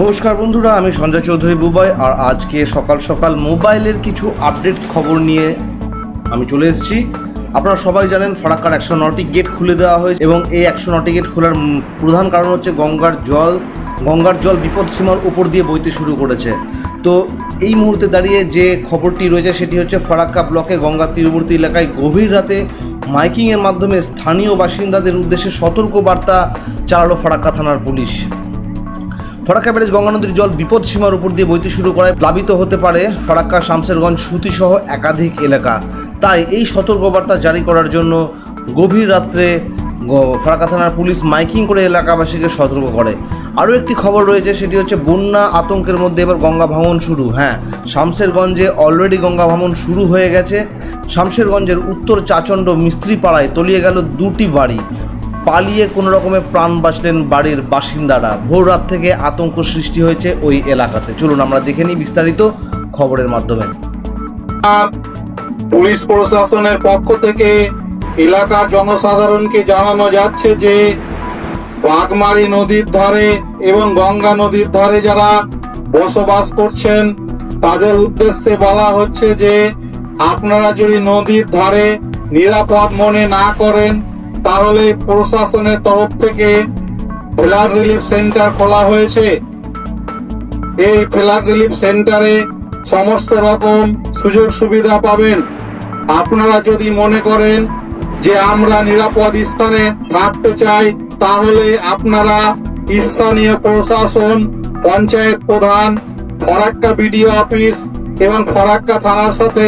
নমস্কার বন্ধুরা, আমি সঞ্জয় চৌধুরী বুবাই আর আজকে সকাল সকাল মোবাইলের কিছু আপডেটস খবর নিয়ে আমি চলে এসেছি। আপনারা সবাই জানেন ফারাক্কার একশো নটি গেট খুলে দেওয়া হয়েছে এবং এই একশো নটি গেট খোলার প্রধান কারণ হচ্ছে গঙ্গার জল গঙ্গার জল বিপদসীমার উপর দিয়ে বইতে শুরু করেছে। তো এই মুহূর্তে দাঁড়িয়ে যে খবরটি রয়েছে সেটি হচ্ছে ফারাক্কা ব্লকে গঙ্গা তীরবর্তী এলাকায় গভীর রাতে মাইকিংয়ের মাধ্যমে স্থানীয় বাসিন্দাদের উদ্দেশ্যে সতর্ক বার্তা চালালো ফারাক্কা থানার পুলিশ। ফরাক্কা ব্যারেজ গঙ্গা নদীর জল বিপদ সীমার উপর দিয়ে বইতে শুরু করায় প্লাবিত হতে পারে ফরাক্কা, শামসেরগঞ্জ, সুতিসহ একাধিক এলাকা। তাই এই সতর্কবার্তা জারি করার জন্য গভীর রাত্রে ফারাক্কা থানার পুলিশ মাইকিং করে এলাকাবাসীকে সতর্ক করে। আরও একটি খবর রয়েছে, সেটি হচ্ছে বন্যা আতঙ্কের মধ্যে এবার গঙ্গা ভাঙন শুরু। হ্যাঁ শামসেরগঞ্জে অলরেডি গঙ্গা ভাঙন শুরু হয়ে গেছে। শামসেরগঞ্জের উত্তর চাচণ্ড মিস্ত্রিপাড়ায় তলিয়ে গেল দুটি বাড়ি। পালিয়ে কোনো রকমে প্রাণ বাঁচলেন বাড়ির বাসিন্দারা। ভোর রাত থেকে আতঙ্ক সৃষ্টি হয়েছে ওই এলাকাতে। চলুন আমরা দেখে নিই বিস্তারিত খবরের মাধ্যমে। পুলিশ প্রশাসনের পক্ষ থেকে এলাকার জনসাধারণকে জানানো যাচ্ছে যে বাগমারি নদীর ধারে এবং গঙ্গা নদীর ধারে যারা বসবাস করছেন, তাদের উদ্দেশ্যে বলা হচ্ছে যে আপনারা যদি নদীর ধারে নিরাপদ মনে না করেন তাহলে প্রশাসনের তরফ থেকে ফ্লাড রিলিফ সেন্টার খোলা হয়েছে। এই ফ্লাড রিলিফ সেন্টারে সমস্ত রকম সুযোগ সুবিধা পাবেন। আপনারা যদি মনে করেন যে আমরা নিরাপদ স্থানে রাখতে চাই, তাহলে আপনারা স্থানীয় প্রশাসন, পঞ্চায়েত প্রধান, ফরাক্কা বিডিও অফিস এবং ফরাক্কা থানার সাথে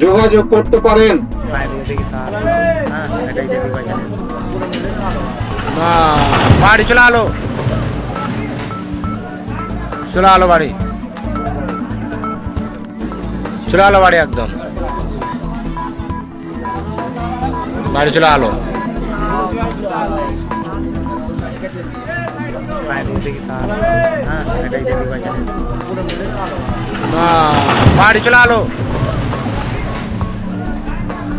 যোগাযোগ করতে পারেন। বাড়ি চলে আলো চলে আলো বাড়ি চলে আলো বাড়ি একদম বাড়ি চলে আলো বাড়ি চলে আলো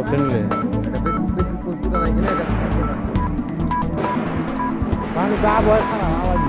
সব ফ্যামিলি পানি যা বয়স আওয়াজ